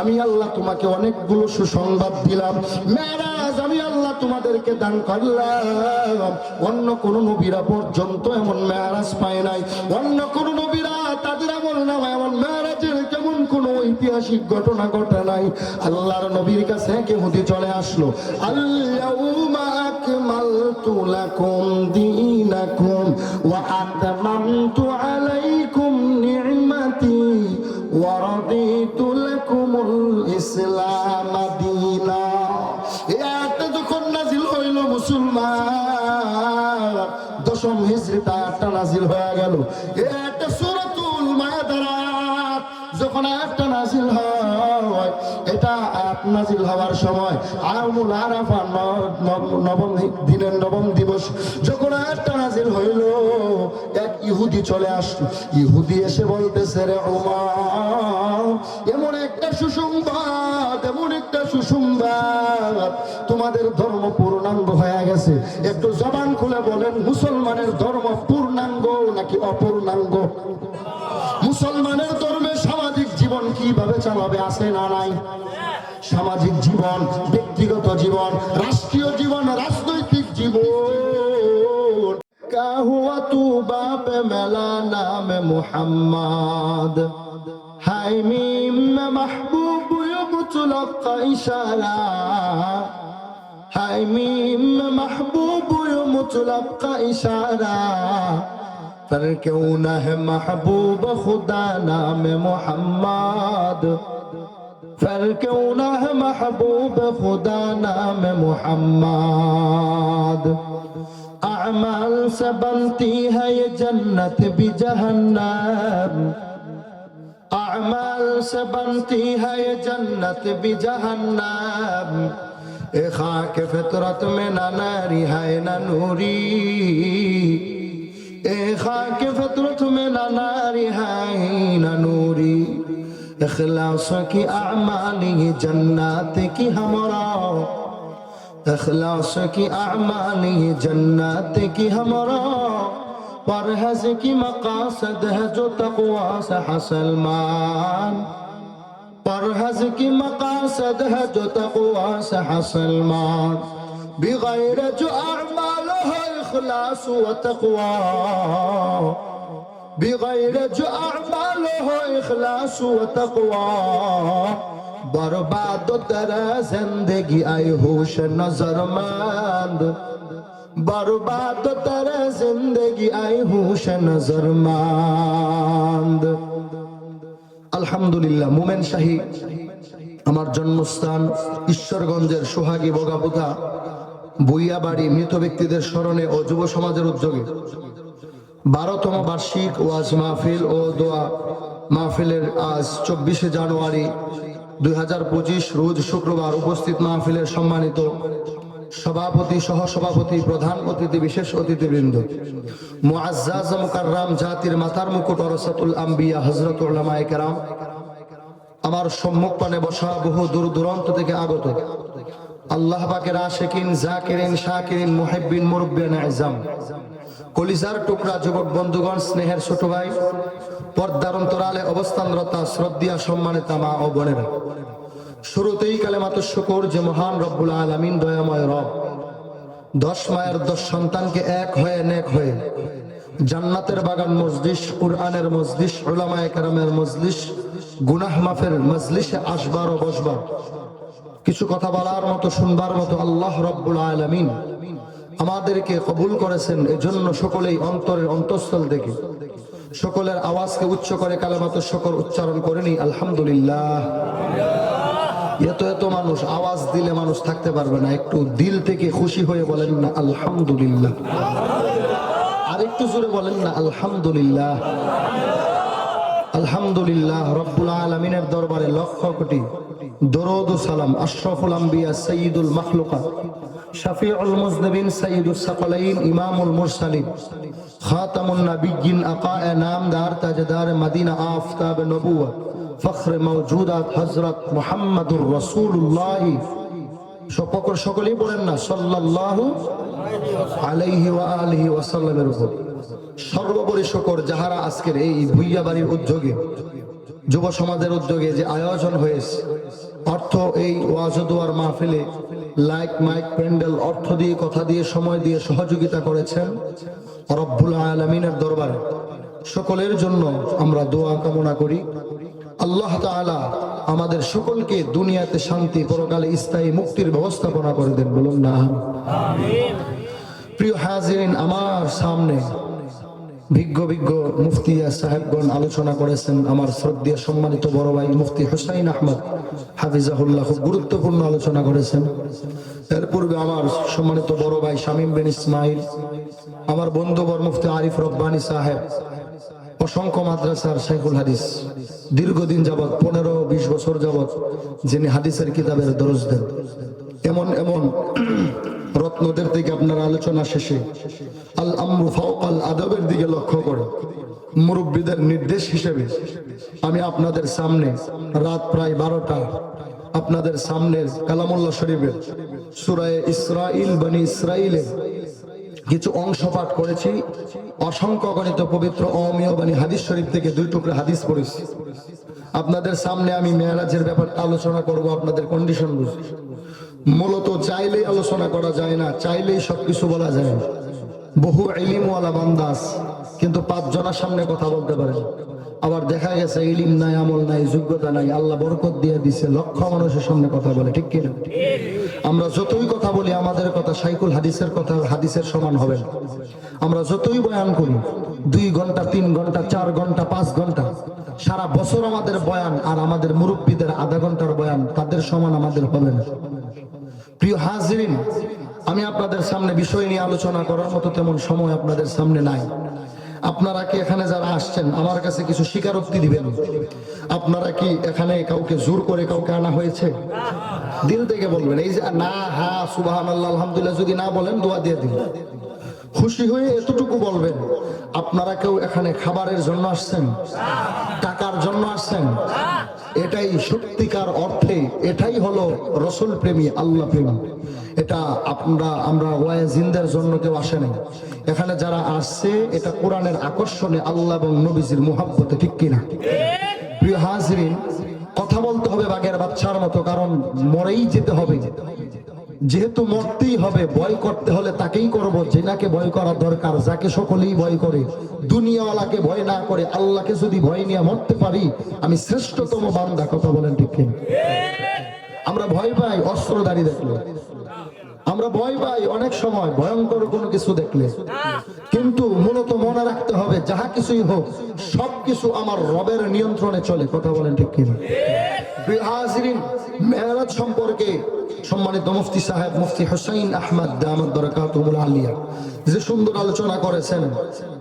আমি আল্লাহ তোমাকে অনেকগুলো সুসংবাদ দিলাম। মেরাজ আমি আল্লাহ তোমাদেরকে দান করলাম। অন্য কোন নবীরা পর্যন্ত এমন মেরাজ পায় নাই। অন্য কোন নবীরা তাদের এমন কোন ঐতিহাসিক ঘটনা ঘটা নাই। আল্লাহর নবীর কাছে কেহুদি চলে আসলো? আল্লাহ আলাইকুম নি'মাতি ওয়া লাকুমুল ইসলাম। আরাফা নবম দিনের নবম দিবস যখন হইল, এক ইহুদি চলে আসলো। ইহুদি এসে বলতেছে, রে ওমর এমন একটা সুসংবাদ, এমন একটা সুসংবাদ, তোমাদের ধর্ম পূর্ণাঙ্গ হয়ে গেছে। একটু জবান খুলে বলেন, মুসলমানের ধর্ম পূর্ণাঙ্গ নাকি অপূর্ণাঙ্গ? মুসলমানের ধর্মে সামাজিক জীবন কীভাবে চালাবে, আছে না নাই? সামাজিক জীবন ব্যক্তিগত জীবন, রাষ্ট্রীয় জীবন, রাজনৈতিক জীবন। কাহুয়া তু বাপ মেলা নাম মুহাম্মদ। হাই মিম মাহবুব মুতলাক্কা ইশারা হাই মিম মাহবুব মুতলাক্কা ইশারা پر کیوں نہ ہے محبوب خدا پھر ہے محبوب، خدا نام محمد. اعمال سے بنتی ہے یہ جنت بھی جہنم اعمال سے بنتی ہے یہ جنت بھی جہنم اے خاک فطرت میں نہ ناری ہے نہ نوری اے خاک فطرت میں نہ ناری ہے نہ نوری اخلاص کی اعمالی جنات کی ہمارا اخلاص کی اعمالی جنات کی ہمارا پرہز کی مقاصد ہے جو تقوا سے حسل مان پرہز کی مقاصد ہے جو تقوا سے حسل مان بغیر جو اعمال ہو اخلاص و تقوا بغير جو اعماله اخلاص وتقوى برباد ترى زندگی اي هوش نظر ماند برباد ترى زندگی اي هوش نظر ماند الحمد لله مومن শাহী আমার জন্মস্থান ঈশ্বরগঞ্জের সোহাগী বগাপুথা বুইয়া বাড়ি মৃত ব্যক্তিদের স্মরণে ও যুব সমাজের উদ্যোগে বারোতম বার্ষিক ওয়াজ মাহফিল ও দোয়া মাহফিলের আজ চব্বিশে জানুয়ারি দুই হাজার পঁচিশ রোজ শুক্রবার উপস্থিত মাহফিলের সম্মানিত সভাপতি সহ সভাপতি প্রধান অতিথি, বিশেষ অতিথিবৃন্দ। মুআজ্জাজ জাতির মাতার মুকুট অরসাতুল আম্বিয়া, হযরত উলামায়ে কেরাম। আমার সম্মুখ পানে বসা বহু দূর দূরান্ত থেকে আগত। আল্লাহ পাকের আশেকিন, জাকিরিন, শাকিরিন, মুহিব্বিন মুরব্বিয়ান আজম কলিজার টুকরা যুবক বন্ধুগণ, স্নেহের ছোট ভাই, পর্দার অন্তরালে অবস্থানরতা শ্রদ্ধা সম্মানিতা মা ও বোনেরা। শুরুতেই কালেমাত শুকর যে মহান রব্বুল আলামিন, দয়াময় রব। দশ মায়ের দশ সন্তানকে এক হয়ে নেক হয়ে জান্নাতের বাগান মজলিস কুরআনের মজলিস উলামায়ে কেরামের মজলিস গুনাহ মাফের মজলিসে আসবার ও বসবার। কিছু কথা বলার মতো, শুনবার মতো আল্লাহ রব্বুল আলামিন আমাদেরকে কবুল করেছেন এজন্য সকলেই অন্তরের অন্তঃস্থল থেকে সকলের আওয়াজকে উচ্চ করে, কালেমাত শকর উচ্চারণ করেনি আলহামদুলিল্লাহ। এত এত মানুষ, আওয়াজ দিলে মানুষ থাকতে পারবে না। একটু দিল থেকে খুশি হয়ে বলেন না, আলহামদুলিল্লাহ। আর একটু জোরে বলেন না, আলহামদুলিল্লাহ। আলহামদুলিল্লাহ রব্বুল আলমিনের দরবারে লক্ষ কোটি দরদ সালাম, আশরাফুল আম্বিয়া সঈদুল মখলুকা শফিউল মুজনবিন সঈদুল সকলাইন, ইমামুল মুরসালিন। খাতামুন নবিয়্যিন আকায়ে নামদার তাজদার মদিনা আফতাব নবুয়ত ফখর মওজুদাত হযরত মুহাম্মদুর রাসূলুল্লাহ। সকল সকলেই পড়েন না, সাল্লাল্লাহু আলাইহি ওয়া আলিহি ওয়াসাল্লামের উপর। সর্বোপরি শকর যাহারা আজকের এই ভুইয়া বাড়ির উদ্যোগে। যুব সমাজের উদ্যোগে যে আয়োজন হয়েছে, অর্থ এই ওয়াজদুয়ার মাহফিলে লাইক, মাইক, প্যান্ডেল, অর্থ দিয়ে, কথা দিয়ে, সময় দিয়ে সহযোগিতা করেছেন রব্বুল আলমিনের দরবারে। সকলের জন্য আমরা দোয়া কামনা করি। আল্লাহ তাআলা আমাদের সকলকে দুনিয়াতে শান্তি, পরকালে স্থায়ী মুক্তির ব্যবস্থাপনা করে দেন বলুন না। প্রিয় হাজিরিন, আমার সামনে বিজ্ঞ বিজ্ঞ মুফতিয়া সাহেবগণ আলোচনা করেছেন আমার শ্রদ্ধেয় সম্মানিত বড় ভাই মুফতি হুসাইন আহমদ হাফিজাহুল্লাহ, খুব গুরুত্বপূর্ণ আলোচনা করেছেন। এর পূর্বে আমার সম্মানিত বড় ভাই শামীম বিন ইসমাইল, আমার বন্ধুবর মুফতি আরিফ রব্বানি সাহেব, অসংখ্য মাদ্রাসার শেখুল হাদিস, দীর্ঘদিন যাবৎ, পনেরো বিশ বছর যাবৎ যিনি হাদিসের কিতাবের দরজ দেন। এমন এমন রত্নদের দিকে আপনার আলোচনা শেষে আল আমরু ফাওকাল আদবের দিকে লক্ষ্য করে। মুরব্বীদের নির্দেশ হিসেবে আমি আপনাদের সামনে রাত প্রায় বারোটা, আপনাদের সামনে কালামুল্লাহ শরীফের সুরায় ইসরাইল বনি ইসরাইলের কিছু অংশ পাঠ করেছি। অসংখ্য গণিত পবিত্র অমীয় বাণী হাদিস শরীফ থেকে দুই টুকরো হাদিস পড়েছি। আপনাদের সামনে আমি মেয়ারাজের ব্যাপারটা আলোচনা করব, আপনাদের কন্ডিশন বুঝে। মূলত চাইলেই আলোচনা করা যায় না, চাইলেই সবকিছু বলা যায়। না বহু ইলিমওয়ালা বান্দাস কিন্তু পাঁচ জনের সামনে কথা বলতে পারে আবার দেখা গেছে ইলিম নাই, আমল নাই, যোগ্যতা নাই, আল্লাহ বরকত দিয়ে দিছে, লক্ষ মানুষের সামনে কথা বলে, ঠিক কিনা? আমরা যতই কথা বলি, আমাদের কথা সাইকুল হাদিসের কথা, হাদিসের সমান হবে আমরা যতই বয়ান করি, দুই ঘণ্টা, তিন ঘণ্টা, চার ঘণ্টা, পাঁচ ঘণ্টা, সারা বছর আমাদের বয়ান আর আমাদের মুরব্বীদের আধা ঘণ্টার বয়ান তাদের সমান, আমাদের হবে না। প্রিয় হাজরিন, আমি আপনাদের সামনে বিষয় নিয়ে আলোচনা করার মতো তেমন সময় আপনাদের সামনে নাই। আপনারা কি এখানে যারা আসছেন, আমার কাছে কিছু স্বীকারোক্তি দিবেন? আপনারা কি এখানে কাউকে জোর করে কাউকে আনা হয়েছে? দিল থেকে বলবেন, এই যে, না, হা সুবাহ আলহামদুলিল্লাহ, যদি না বলেন, দোয়া দিয়ে দিন। খুশি হয়ে এতটুকু বলবেন, আপনারা কেউ এখানে খাবারের জন্য আসছেন? টাকার জন্য আসছেন? এটাই সত্যিকার অর্থে, এটাই হলো রসুল প্রেমী, আল্লাহ প্রেমী। এটা আপনারা, আমরা ওয়াজিনদের জন্য কেউ আসে নাই। এখানে যারা আসছে, এটা কোরআনের আকর্ষণে আল্লাহ এবং নবীজির মুহাব্বতে ঠিক কিনা? প্রিয় হাজরিন, কথা বলতে হবে বাঘের বাচ্চার মতো, কারণ মরেই যেতে হবে। যেহেতু মরতেই হবে, ভয় করতে হলে তাকেই করব। যেনাকে ভয় করা দরকার, যাকে সকলেই ভয় করে। দুনিয়াওয়ালাকে ভয় না করে আল্লাহকে যদি ভয় নিয়ে মরতে পারি, আমি শ্রেষ্ঠতম বান্দা, কথা বলেন ঠিক কিনা? আমরা ভয় পাই অস্ত্রধারী দেখলে। আমরা ভয় পাই অনেক সময় ভয়ঙ্কর কোনো কিছু দেখলে। কিন্তু মূলত মনে রাখতে হবে, যাহা কিছুই হোক, সবকিছু আমার রবের নিয়ন্ত্রণে চলে, কথা বলেন ঠিক কিনা? মেরাজ সম্পর্কে সম্মানিত মুফতি সাহেব, মুফতি হুসাইন আহমদ দামদ বরকাতুল আলিয়া। যে সুন্দর আলোচনা করেছেন,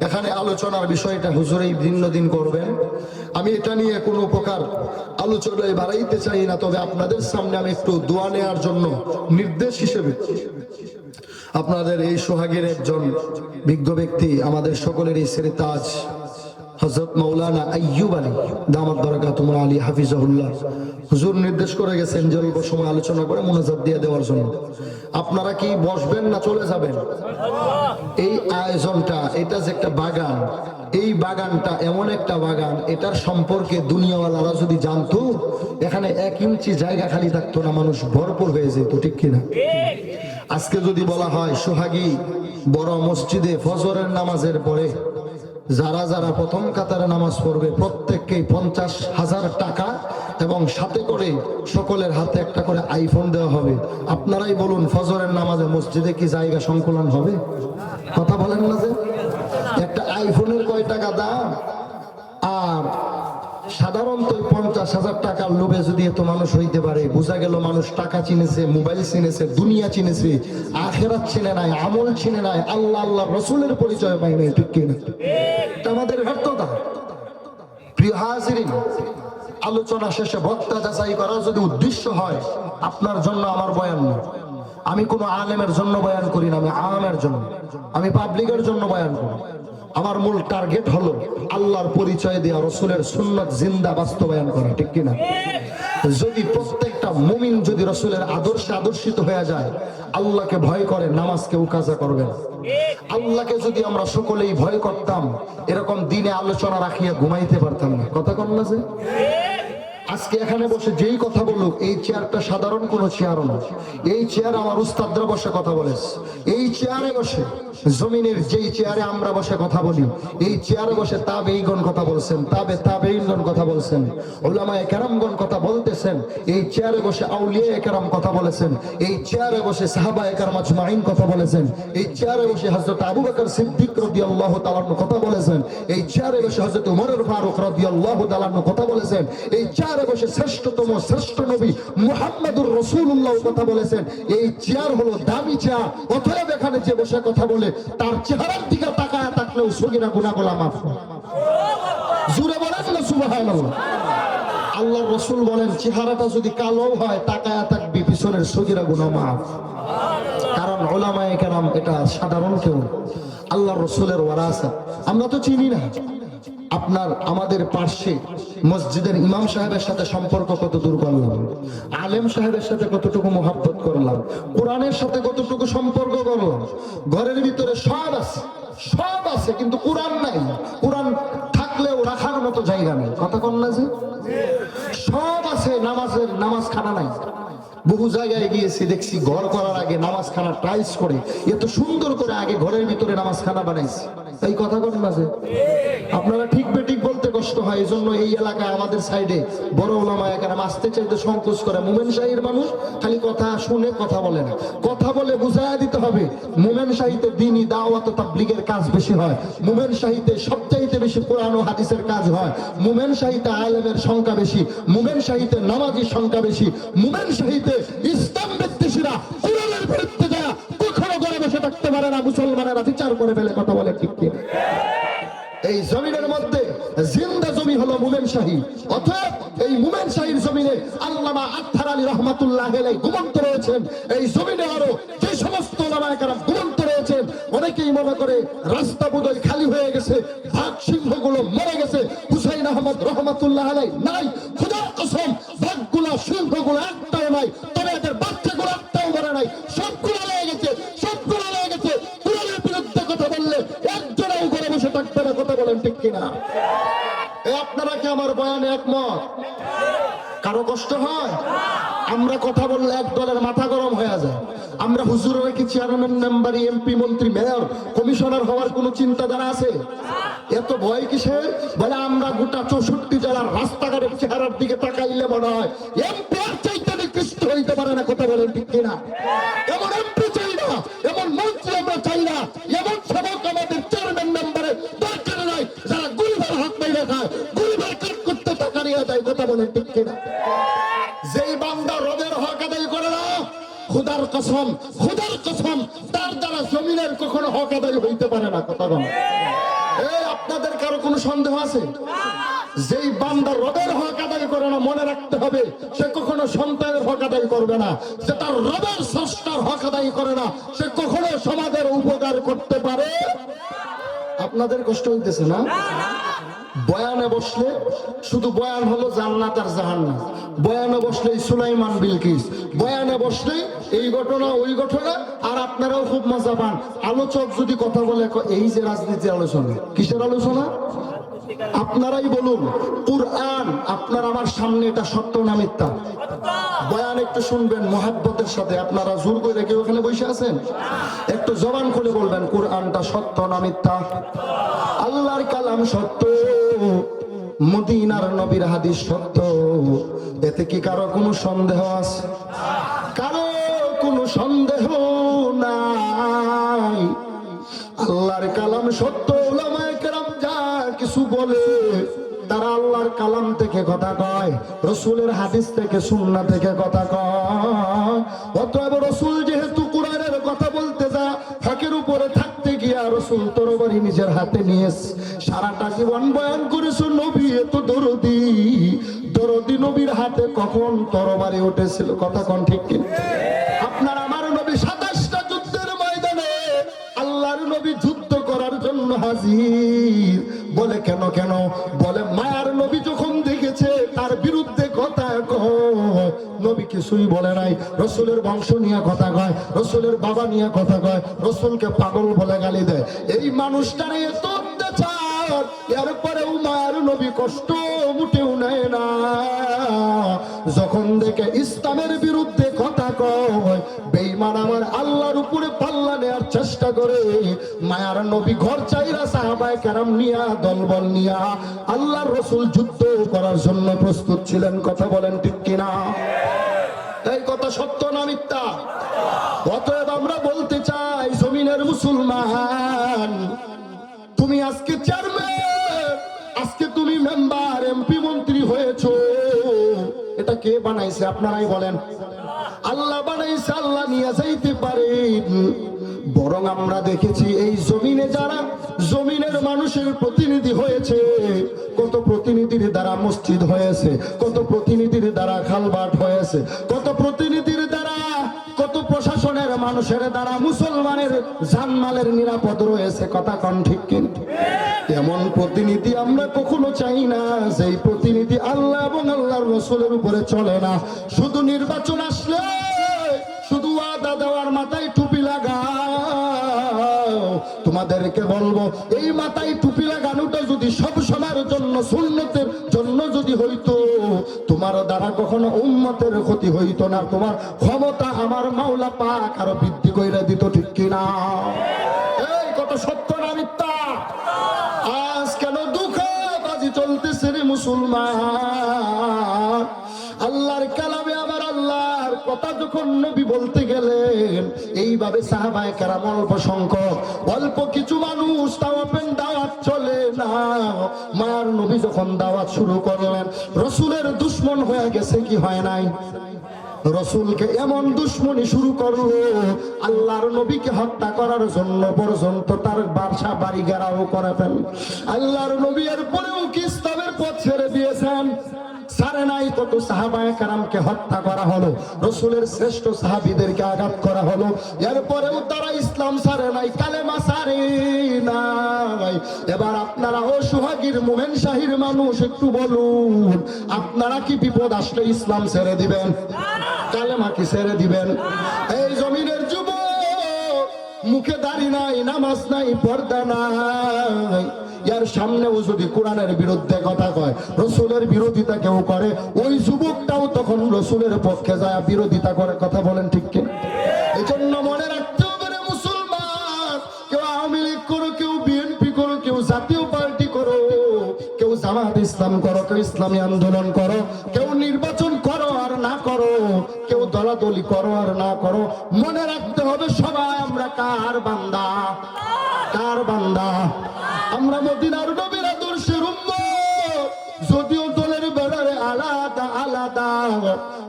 এখানে আলোচনার বিষয়টা হুজুরেই ভিন্ন দিন করবেন। আমি এটা নিয়ে কোনো প্রকার আলোচনায় বাড়াইতে চাই না, তবে আপনাদের সামনে আমি একটু দোয়া নেওয়ার জন্য নির্দেশ হিসেবে আপনাদের এই সোহাগের একজন বিজ্ঞ ব্যক্তি, আমাদের সকলের এই সেরেতাজ হজরত মৌলানা আইয়ুব আলী, দামাত বরকাতুমুল আলী হাফিজাহুল্লাহ। হুজুর নির্দেশ করে গেছেন যে অল্প সময় আলোচনা করে মনোজাত দিয়ে দেওয়ার জন্য। আপনারা কি বসবেন না চলে যাবেন? এই আয়োজনটা, এটা যে একটা বাগান, এই বাগানটা এমন একটা বাগান, এটার সম্পর্কে দুনিয়াওয়ালারা যদি জানতো, এখানে এক ইঞ্চি জায়গা খালি থাকতো না, মানুষ ভরপুর হয়ে যেত, ঠিক কিনা? আজকে যদি বলা হয় সোহাগী, বড় মসজিদে ফজরের নামাজের পরে যারা যারা প্রথম কাতারে নামাজ পড়বে, প্রত্যেককেই পঞ্চাশ হাজার টাকা এবং সাথে করে সকলের হাতে একটা করে আইফোন দেওয়া হবে। আপনারাই বলুন, ফজরের নামাজে মসজিদে কি জায়গা সংকুলন হবে? কথা বলেন না যে? একটা আইফোনের কয় টাকা দাম? আর সাধারণত পঞ্চাশ হাজার টাকার লোভে যদি এত মানুষ হইতে পারে, বোঝা গেল মানুষ টাকা চিনেছে, মোবাইল চিনেছে, দুনিয়া চিনেছে, আখেরাত চিনে নাই, আমল চিনে নাই, আল্লাহ আল্লাহ রসুলের পরিচয় পাই নাই, ঠিক কিনা? আমাদের ব্যর্থতা। আলোচনা শেষে বক্তা যাচাই করার যদি উদ্দেশ্য হয়, আপনার জন্য আমার বয়ান না। আমি কোনো আলেমের জন্য বয়ান করি না, আমি আমের জন্য। আমি পাবলিকের জন্য বয়ান করি। আমার মূল টার্গেট হলো আল্লাহর পরিচয় দেওয়া রসুলের সুন্নত জিন্দা বাস্তবায়ন করা, ঠিক কিনা? যদি প্রত্যেকটা মুমিন যদি রসুলের আদর্শে আদর্শিত হয়ে যায়, আল্লাহকে ভয় করে, নামাজকে উকাজা করবে না। আল্লাহকে যদি আমরা সকলেই ভয় করতাম, এরকম দিনে আলোচনা রাখিয়া ঘুমাইতে পারতাম না। কথা কম না যে? আজকে এখানে বসে যেই কথা বলুক, এই চেয়ারটা সাধারণ কোনো চেয়ারও না। এই চেয়ার আমার উস্তাদরা বসে কথা বলেছে এই চেয়ারে বসে, জমিনের যেই চেয়ারে আমরা বসে কথা বলি, এই চেয়ারে বসে তাবে এইগণ কথা বলছেন, তাবে তাবে এইগণ কথা বলছেন ওলামায় কেরামগণ কথা বলতেছেন, এই চেয়ারে বসে আউলিয়া একরাম কথা বলেছেন, এই চেয়ারে বসে সাহাবা একরাম আজমাইন কথা বলেছেন, এই চেয়ারে বসে হযরত আবু বকর সিদ্দিক রাদিয়াল্লাহু তাআলা কথা বলেছেন, এই চেয়ারে বসে হযরত ওমর ফারুক রাদিয়াল্লাহু তাআলা কথা বলেছেন, এই চেয়ারে বসে শ্রেষ্ঠতম, শ্রেষ্ঠ নবী মুহাম্মদুর রাসূলুল্লাহ কথা বলেছেন। এই চেয়ার হলো দামি চেয়ার, অতএব এখানে যে বসে কথা বলে, তার চেহারার দিকে তাকায় থাকলেও সগিরা গুনাহগুলো মাফ জুড়ে বলেন না, সুবহানাল্লাহ। আল্লাহর রসুল বলেন, চেহারাটা যদি কালো হয়, তাকায়া থাকবি, পিছনের সগিরা গুনাহ মাফ। কারণ ওলামায়ে কেরাম এটা সাধারণ কেউ আল্লাহ রসুলের ওয়ারাসা। আমরা তো চিনি না। আপনার, আমাদের পার্শ্বে মসজিদের ইমাম সাহেবের সাথে সম্পর্ক কত দূর করলাম? আলেম সাহেবের সাথে কতটুকু মোহাব্বত করলাম? কোরআনের সাথে কতটুকু সম্পর্ক করলাম? ঘরের ভিতরে সব আছে সব আছে, কিন্তু কোরআন নাই। কোরআন থাকলেও রাখার মতো জায়গা নেই। কথা কন না যে? সব আছে, নামাজের নামাজ খানা নাই। বহু জায়গায় গিয়েছি, দেখছি ঘর করার আগে নামাজ খানা টাইস করে। এত সুন্দর করে আগে ঘরের ভিতরে নামাজ খানা বানাইছে। এই কথা কোন মাঝে আপনারা ঠিক বেঠিক বলতে কষ্ট হয় এই জন্য এই এলাকায় আমাদের সাইডে বড় ওলামা এখানে আসতে চাইতে সংকোচ করে। মোমেন শাহীর মানুষ খালি কথা শুনে কথা বলে না। কথা বলে বুঝাইয়া দিতে হবে, মোমেন শাহিতে দিনই দাওয়াত তাবলিগের কাজ বেশি হয়। মোমেন শাহিতে সবচাইতে বেশি কোরআন ও হাদিসের কাজ হয়। মোমেন শাহিতে আলেমের সংখ্যা বেশি, মোমেন শাহিতে নামাজির সংখ্যা বেশি, মোমেন শাহিতে ইসলাম বিদ্বেষীরা কোরআনের বিরুদ্ধে যায়, কখনো ঘরে বসে থাকতে পারে না, মুসলমানেরা বিচার করে ফেলে, কথা বলে ঠিক এই জমিনের মধ্যে জিন্দা জমি হলো মুমেন শাহী। অর্থাৎ এই মুমেন শাহীর জমিনে আল্লামা আত্থার আলী রহমাতুল্লাহ ঘুমন্ত রয়েছেন। এই জমিনে আরও যে সমস্ত ওলামায়ে কেরাম ঘুমন্ত রয়েছেন, অনেকেই মনে করে রাস্তা বোধহয় খালি হয়ে গেছে ভাগ সিংহগুলো মরে গেছে। হুসাইন আহমদ রহমাতুল্লাহ আলাই নাই, খোদার কসম কিনা? আপনারা কি আমার বয়ানে একমত? কারও কষ্ট হয়? আমরা কথা বললে এক দলের মাথা গরম হয়ে যায়। আমরা হুজুরের কি চেয়ারম্যান মেম্বার এমপি মন্ত্রী মেয়র কমিশনার হওয়ার কোনো চিন্তাধারা আছে? এত ভয় কিসের? বলে আমরা গোটা চৌষট্টি জেলার রাস্তাঘাটের চেহারার দিকে তাকাইলে মনে হয় এমপি আর চাইতে নিকৃষ্ট হইতে পারে না, কথা বলেন ঠিক কিনা? এমন এমপি চাই না, এমন মন্ত্রী আমরা চাই না, এমন কসম, খুদার কসম, তার দ্বারা জমিনের কখনো হক আদায় হইতে পারে না, কথা বলেন। এই, আপনাদের কারও কোনো সন্দেহ আছে? যেই বান্দা রবের হক আদায় করে না, মনে রাখতে হবে, সে কখনো সন্তানের হক আদায় করবে না। যে তার রবের স্রষ্টার হক আদায় করে না, সে কখনো সমাজের উপকার করতে পারে? আপনাদের কষ্ট হইতেছে না? বয়ানে বসলে শুধু বয়ান হলো জান্নাত আর জাহান্নাম। বয়ানে বসলে সুলাইমান বিলকিস। বয়ানে বসলে এই ঘটনা, ওই ঘটনা, আর আপনারাও খুব মজা পান। আলোচক যদি কথা বলে এই যে রাজনীতি আলোচনা, কিসের আলোচনা? আপনারাই বলুন, কুরআন, আপনার আমার সামনে এটা সত্য না মিথ্যা? বয়ান একটু শুনবেন, মোহাব্বতের সাথে। আপনারা জোর করে কেউ ওখানে বসে আছেন? একটু জবান খুলে বলবেন, কোরআনটা সত্য না মিথ্যা? আল্লাহর কালাম সত্য। মদিনার নবীর হাদিস সত্য। এতে কি কারও কোনো সন্দেহ আছে? কারও কোনো সন্দেহ নাই। আল্লাহর কালাম সত্য কিছু বলে, তারা আল্লাহর কালাম থেকে কথা কয়, রসুলের হাদিস থেকে সুন্না থেকে কথা কয়। অতএব রসুল যেহেতু রসুল তরবারি নিজের হাতে সারাটা জীবন বয়ান করেছ নবী, এত দরদি। দরদি নবীর হাতে কখন তরবারি উঠেছিল, কথা কোন ঠিক কিনা আপনার আমার নবী সাতাশটা যুদ্ধের ময়দানে আল্লাহর নবী যুদ্ধ করার জন্য হাজির। বলে কেন কেন? বলে মায়ার নবী যখন কিছুই বলে নাই। রসুলের বংশ নিয়ে কথা কয়, রসুলের বাবা নিয়ে কথা কয়, রসুলকে পাগল বলে গালি দেয়। এই মানুষটার এত অত্যাচার এরপরেও মায়ের নবী কষ্ট মুটেও নেয় না। যখন দেখে ইসলামের বিরুদ্ধে কথা কয়, বেঈমান আমার আল্লাহর উপরে পাল্লা নেওয়ার চেষ্টা করে, মায়ার নবী ঘর চাইরা সাহাবায় কেরাম নিয়া, দলবল নিয়া, আল্লাহর রসুল যুদ্ধ করার জন্য প্রস্তুত ছিলেন। কথা বলেন ঠিক কিনা? কথা সত্য না মিথ্যা? অতএব আমরা বলতে চাই, জমিনের মুসলমান, তুমি আজকে চেয়ারম্যান আজকে তুমি মেম্বার এমপি মন্ত্রী হয়েছো। এটা কে বানাইছে আপনারাই বলেন। আল্লাহ বানাইছে, আল্লাহ নিয়ে যাইতে পারেন। বরং আমরা দেখেছি এই জমিনে যারা জমিনের মানুষের প্রতিনিধি হয়েছে, কত প্রতিনিধির দ্বারা মসজিদ হয়েছে, কত প্রতিনিধির দ্বারা খালবাট হয়েছে, কত প্রতিনিধির দ্বারা, কত প্রশাসনের মানুষের দ্বারা মুসলমানের জানমালের নিরাপদ রয়েছে, কথা কন ঠিক কিন্তু এমন প্রতিনিধি আমরা কখনো চাই না সেই প্রতিনিধি আল্লাহ এবং আল্লাহর রসুলের উপরে চলে না। শুধু নির্বাচন আসলে, শুধু আদা দেওয়ার মাথায় টুপি তোমাদেরকে বলব, এই মাথায় টুপি লাগানোটা যদি সব সময়ের জন্য সুন্নতের জন্য যদি হইতো, তোমার দ্বারা কখনো উম্মতের ক্ষতি হইতো না তোমার ক্ষমতা আমার মাওলা পাক আরও বৃদ্ধি কইরা দিত, ঠিক কিনা এই কত সত্য না মিথ্যা? আজ কেন দুঃখ বাজি চলতেছে রে মুসলমান আল্লাহর কালামে আবার আল্লাহর কথা যখন নবী বলতে গেলেন, এইভাবে সাহাবায় কারাম অল্প সংখ্যক, অল্প কিছু মানুষ তাও পেন দাওয়াত চলে না। মার নবী যখন দাওয়াত শুরু করলেন, রসুলের দুশ্মন হয়ে গেছে কি হয় নাই? রসুলকে এমন দুশ্মনী শুরু করল, আল্লাহর নবীকে হত্যা করার জন্য পর্যন্ত তার বাসা বাড়ি গেরাও করে ফেল। আল্লাহর নবী এর পরেও কি ইসলামের পথ ছেড়ে দিয়েছেন? সারে নাই কত সাহাবায়ে কারামকে হত্যা করা হলো। রসুলের শ্রেষ্ঠ সাহাবীদেরকে আঘাত করা হলো। এরপরেও তারা ইসলাম সারে নাই, কালেমা সারে নাই। এবার আপনারা ও সুহাগীর মোমেন শাহির মানুষ একটু বলুন, আপনারা কি বিপদ আসলে ইসলাম ছেড়ে দিবেন? কালেমা কি ছেড়ে দিবেন? এই জমিনের যুব মুখে দাড়ি নাই, নামাজ নাই, পর্দা নাই। ইয়ার সামনেও যদি কোরআনের বিরুদ্ধে কথা কয়, রসুলের বিরোধিতা কেউ করে, ওই যুবকটাও তখন রসুলের পক্ষে যায়, বিরোধিতা করে, কথা বলেন ঠিক কি এই জন্য মনে রাখতে হবে মুসলমান, কেউ আওয়ামী লীগ করো, কেউ বিএনপি করো, কেউ জাতীয় পার্টি করো, কেউ জামাত ইসলাম করো, কেউ ইসলামী আন্দোলন করো, কেউ নির্বাচন করো আর না করো, কেউ দলাদলি করো আর না করো, মনে রাখতে হবে সবাই আমরা কার বান্দা? কার বান্দা? আমরা মদিনার নবীর আদর্শের যদিও দলের বেড়ারে আলাদা আলাদা।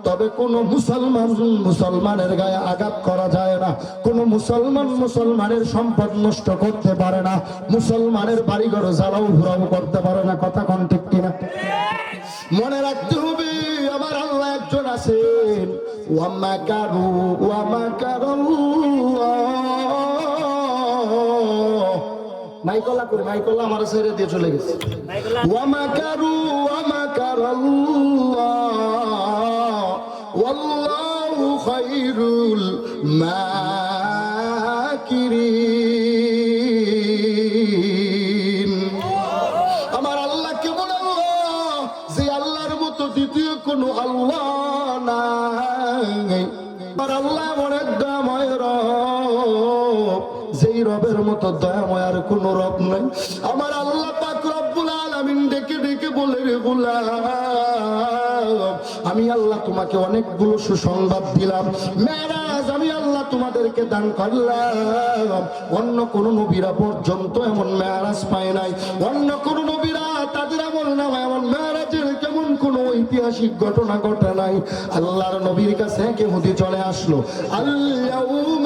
তবে কোন মুসলমান মুসলমানের গায়ে আঘাত করা যায় না। কোন মুসলমান মুসলমানের সম্পদ নষ্ট করতে পারে না। মুসলমানের বাড়িঘর জ্বালাও ঘুরাও করতে পারে না। কথা কোন ঠিক কিনা? মনে রাখতে হবে, আমার আল্লাহ একজন আছেন। ওয়ামা কারু ওয়ামা কারুল্লাহ মাইকলা করে, মাইকলা আমার ছেড়ে দিয়ে চলে গেছে। ওয়ামা কারু ওয়ামা কারাল্লাহ, ওয়াল্লাহু খায়রুল মাকিরিন। আমার আল্লাহ কেমন আল্লাহ? যে মতো দ্বিতীয় কোনো আল্লাহ নাই। যেই মতো দয়াময় আর কোন রব নাই। আমার আল্লাহ পাক রব্বুল আলামিন ডেকে ডেকে বলে, রে গোলাম, আমি আল্লাহ তোমাকে অনেকগুলো সুসংবাদ দিলাম। মেরাজ আমি আল্লাহ তোমাদেরকে দান করলাম। অন্য কোন নবীরা পর্যন্ত এমন মেরাজ পায় নাই। অন্য কোন নবীরা তাদের আমল নামা এমন মেরাজের কেমন কোন ঐতিহাসিক ঘটনা ঘটে নাই। আল্লাহর নবীর কাছে কেহুদি চলে আসলো। আল্লাহুমা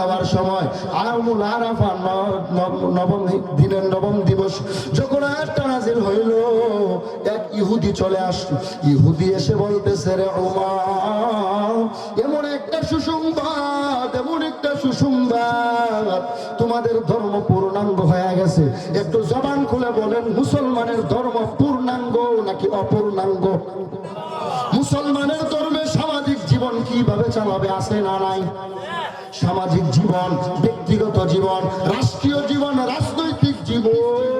হওয়ার সময় আয়ামুল আরাফা নবম দিনের নবম দিবস যখন আয়াতটা নাজিল হইল, এক ইহুদি চলে আসলো। ইহুদি এসে বলতেছে, রে ওমর এমন একটা সুসংবাদ, এমন একটা সুসংবাদ, তোমাদের ধর্ম পূর্ণাঙ্গ হয়ে গেছে। একটু জবান খুলে বলেন, মুসলমানের ধর্ম পূর্ণাঙ্গ নাকি অপূর্ণাঙ্গ? মুসলমানের ধর্মে সামাজিক জীবন কীভাবে চালাবে, আছে না নাই? সামাজিক জীবন ব্যক্তিগত জীবন রাষ্ট্রীয় জীবন রাজনৈতিক জীবন